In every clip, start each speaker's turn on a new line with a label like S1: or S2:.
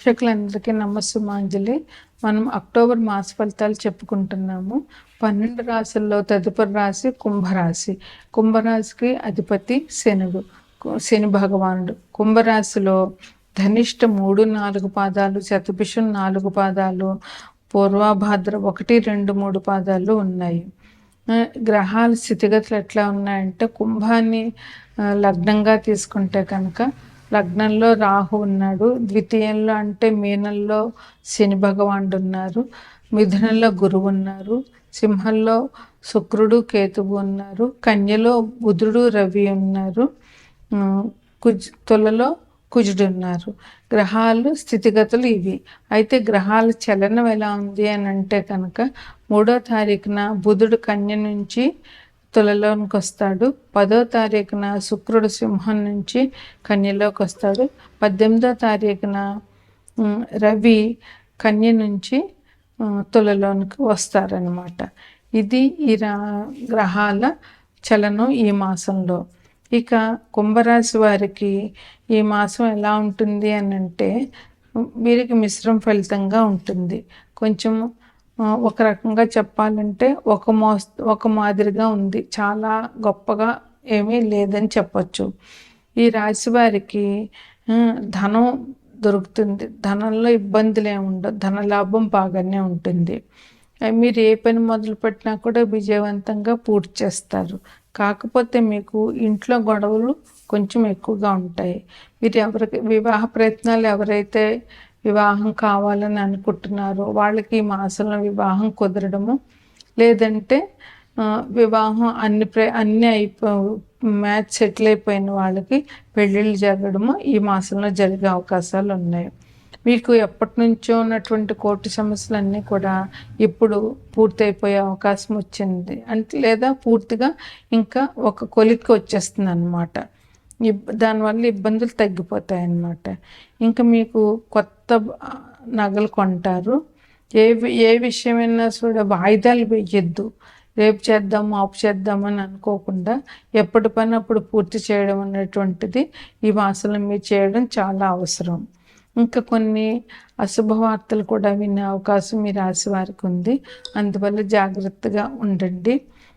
S1: ప్రేక్షకులందరికీ నమస్సుమాంజలి. మనం అక్టోబర్ మాస ఫలితాలు చెప్పుకుంటున్నాము. పన్నెండు రాశుల్లో తదుపరి రాశి కుంభరాశి. కుంభరాశికి అధిపతి శనుడు. శని భగవానుడు. కుంభరాశిలో ధనిష్ట మూడు నాలుగు పాదాలు శతభిషం నాలుగు పాదాలు పూర్వాభాద్ర ఒకటి రెండు మూడు పాదాలు ఉన్నాయి. గ్రహాల స్థితిగతులు ఎట్లా ఉన్నాయంటే కుంభాన్ని లగ్నంగా తీసుకుంటే కనుక లగ్నంలో రాహు ఉన్నాడు. ద్వితీయంలో అంటే మీనంలో శని భగవానుడు ఉన్నారు. మిథునంలో గురువు ఉన్నారు. సింహంలో శుక్రుడు కేతువు ఉన్నారు. కన్యలో బుధుడు రవి ఉన్నారు. కుజ్ తులలో కుజుడు ఉన్నారు. గ్రహాలు స్థితిగతులు ఇవి. అయితే గ్రహాల చలనం ఎలా ఉంది అని అంటే కనుక మూడో తారీఖున బుధుడు కన్య నుంచి తులలోనికి వస్తాడు పదో తారీఖున శుక్రుడు సింహం నుంచి కన్యలోకి వస్తాడు పద్దెనిమిదో తారీఖున రవి కన్య నుంచి తులలోనికి వస్తారనమాట ఇది ఈ రా గ్రహాల చలనం ఈ మాసంలో. ఇక కుంభరాశి వారికి ఈ మాసం ఎలా ఉంటుంది అని అంటే వీరికి మిశ్రమ ఫలితంగా ఉంటుంది. కొంచెం ఒక రకంగా చెప్పాలంటే ఒక మోస్ ఒక మాదిరిగా ఉంది. చాలా గొప్పగా ఏమీ లేదని చెప్పచ్చు. ఈ రాశి వారికి ధనం దొరుకుతుంది. ధనంలో ఇబ్బందులు ఏమి ఉండవు. ధన లాభం బాగానే ఉంటుంది. మీరు ఏ పని మొదలు పెట్టినా కూడా విజయవంతంగా పూర్తి చేస్తారు. కాకపోతే మీకు ఇంట్లో గొడవలు కొంచెం ఎక్కువగా ఉంటాయి. మీరు ఎవరికి వివాహ ప్రయత్నాలు ఎవరైతే వివాహం కావాలని అనుకుంటున్నారు వాళ్ళకి ఈ మాసంలో వివాహం కుదరడము లేదంటే వివాహం అన్ని ప్ర అన్ని అయిపో మ్యాచ్ సెటిల్ అయిపోయిన వాళ్ళకి పెళ్ళిళ్ళు జరగడము ఈ మాసంలో జరిగే అవకాశాలు ఉన్నాయి. మీకు ఎప్పటి నుంచో ఉన్నటువంటి కోర్టు సమస్యలన్నీ కూడా ఇప్పుడు పూర్తయిపోయే అవకాశం వచ్చింది. అంటే లేదా పూర్తిగా ఇంకా ఒక కొలిక్కి వచ్చేస్తుంది అనమాట దానివల్ల ఇబ్బందులు తగ్గిపోతాయి అన్నమాట ఇంకా మీకు కొత్త నగలు కొంటారు. ఏ ఏ విషయమైనా కూడా వాయిదాలు వేయొద్దు. రేపు చేద్దాం ఆపు చేద్దామని అనుకోకుండా ఎప్పటి పని అప్పుడు పూర్తి చేయడం అనేటువంటిది ఈ మాసంలో మీరు చేయడం చాలా అవసరం. ఇంకా కొన్ని అశుభవార్తలు కూడా వినే అవకాశం మీ రాశి వారికి ఉంది. అందువల్ల జాగ్రత్తగా ఉండండి.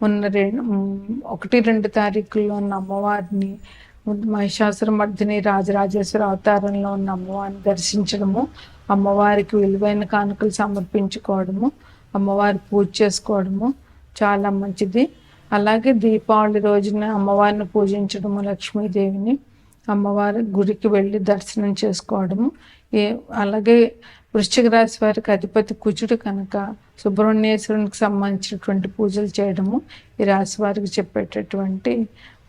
S1: ఉన్న రెండు ఒకటి రెండు తారీఖుల్లో ఉన్న అమ్మవారిని మహిషాసుర మర్దిని రాజరాజేశ్వర అవతారంలో ఉన్న అమ్మవారిని దర్శించడము అమ్మవారికి విలువైన కానుకలు సమర్పించుకోవడము అమ్మవారి పూజ చేసుకోవడము చాలా మంచిది. అలాగే దీపావళి రోజున అమ్మవారిని పూజించడము లక్ష్మీదేవిని అమ్మవారి గుడికి వెళ్ళి దర్శనం చేసుకోవడము ఏ అలాగే వృశ్చిక రాశి వారికి అధిపతి కుజుడు కనుక సుబ్రహ్మణ్యేశ్వరునికి సంబంధించినటువంటి పూజలు చేయడము ఈ రాశి వారికి చెప్పేటటువంటి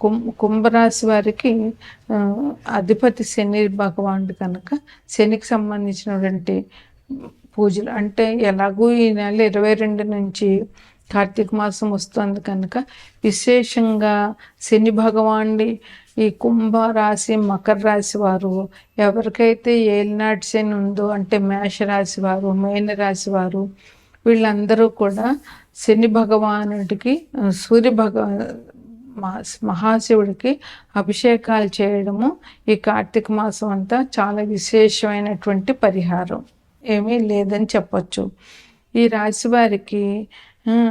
S1: కుం కుంభరాశి వారికి అధిపతి శని భగవానుడు కనుక శనికి సంబంధించినటువంటి పూజలు. అంటే ఎలాగూ ఈ నెల ఇరవై రెండు నుంచి కార్తీక మాసం వస్తుంది కనుక విశేషంగా శని భగవానుడి ఈ కుంభ రాశి మకర రాశి వారు ఎవరికైతే ఏలినాటి శని ఉందో అంటే మేష రాశి వారు మేన రాశి వారు వీళ్ళందరూ కూడా శని భగవానుడికి సూర్య భగ మా- మహాశివుడికి అభిషేకాలు చేయడము ఈ కార్తీక మాసం అంతా చాలా విశేషమైనటువంటి పరిహారం. ఏమీ లేదని చెప్పచ్చు. ఈ రాశి వారికి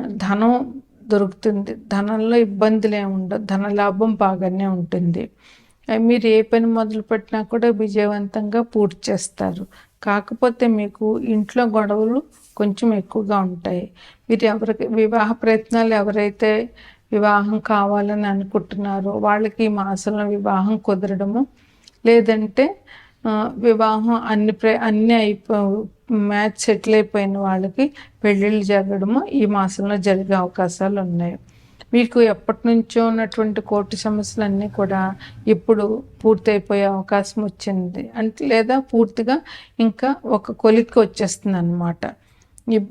S1: ధనం దొరుకుతుంది. ధనంలో ఇబ్బందులు ఏమి ఉండవు. ధన లాభం బాగానే ఉంటుంది. మీరు ఏ పని మొదలు పెట్టినా కూడా విజయవంతంగా పూర్తి చేస్తారు. కాకపోతే మీకు ఇంట్లో గొడవలు కొంచెం ఎక్కువగా ఉంటాయి. మీరు ఎవరికి వివాహ ప్రయత్నాలు ఎవరైతే వివాహం కావాలని అనుకుంటున్నారో వాళ్ళకి ఈ మాసంలో వివాహం కుదరడము లేదంటే వివాహం అన్ని ప్ర అన్నీ అయిపో మ్యాచ్ సెటిల్ అయిపోయిన వాళ్ళకి పెళ్ళిళ్ళు జరగడము ఈ మాసంలో జరిగే అవకాశాలు ఉన్నాయి. మీకు ఎప్పటి నుంచో ఉన్నటువంటి కోర్టు సమస్యలన్నీ కూడా ఇప్పుడు పూర్తయిపోయే అవకాశం వచ్చింది. అంటే లేదా పూర్తిగా ఇంకా ఒక కొలిక్కి వచ్చేస్తుంది అనమాట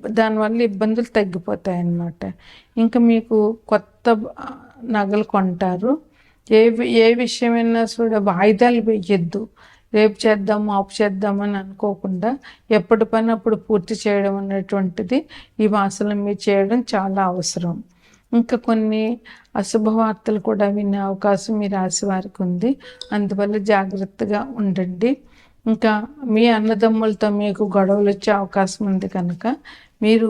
S1: దానివల్ల ఇబ్బందులు తగ్గిపోతాయి అన్నమాట ఇంకా మీకు కొత్త నగలు కొంటారు. ఏ వి- ఏ విషయమైనా కూడా వాయిదాలు వేయద్దు. రేపు చేద్దాం ఆపు చేద్దామని అనుకోకుండా ఎప్పటి పని అప్పుడు పూర్తి చేయడం అనేటువంటిది ఈ మాసంలో మీరు చేయడం చాలా అవసరం. ఇంకా కొన్ని అశుభ వార్తలు కూడా వినే అవకాశం మీ రాశి వారికి ఉంది. అందువల్ల జాగ్రత్తగా ఉండండి. ఇంకా మీ అన్నదమ్ములతో మీకు గొడవలు వచ్చే అవకాశం ఉంది కనుక మీరు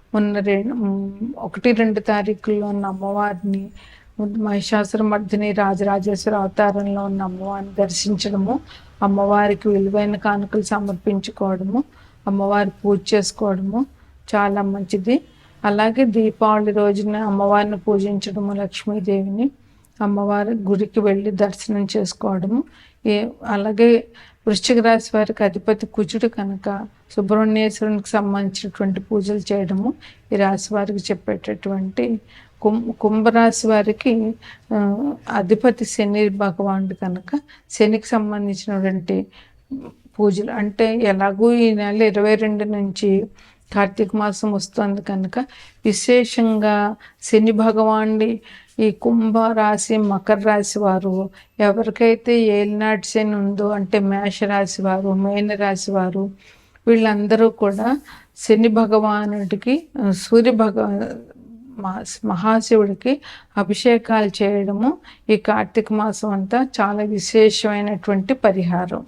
S1: ఉన్న రెండు ఒకటి రెండు తారీఖుల్లో ఉన్న అమ్మవారిని మహిషాసుర మర్దిని రాజరాజేశ్వర అవతారంలో ఉన్న అమ్మవారిని దర్శించడము అమ్మవారికి విలువైన కానుకలు సమర్పించుకోవడము అమ్మవారి పూజ చేసుకోవడము చాలా మంచిది. అలాగే దీపావళి రోజున అమ్మవారిని పూజించడము లక్ష్మీదేవిని అమ్మవారి గుడికి వెళ్ళి దర్శనం చేసుకోవడము ఏ అలాగే వృశ్చిక రాశి వారికి అధిపతి కుజుడు కనుక సుబ్రహ్మణ్యేశ్వరునికి సంబంధించినటువంటి పూజలు చేయడము ఈ రాశి వారికి చెప్పేటటువంటి కుం కుంభరాశి వారికి అధిపతి శని భగవానుడు కనుక శనికి సంబంధించినటువంటి పూజలు. అంటే ఎలాగూ ఈ నెల ఇరవై రెండు నుంచి కార్తీక మాసం వస్తుంది కనుక విశేషంగా శని భగవానుడి ఈ కుంభ రాశి మకర రాశి వారు ఎవరికైతే ఏలినాటి శని ఉందో అంటే మేష రాశి వారు మేన రాశి వారు వీళ్ళందరూ కూడా శని భగవానుడికి సూర్య భగ మా- మహాశివుడికి అభిషేకాలు చేయడము ఈ కార్తీక మాసం అంతా చాలా విశేషమైనటువంటి పరిహారం.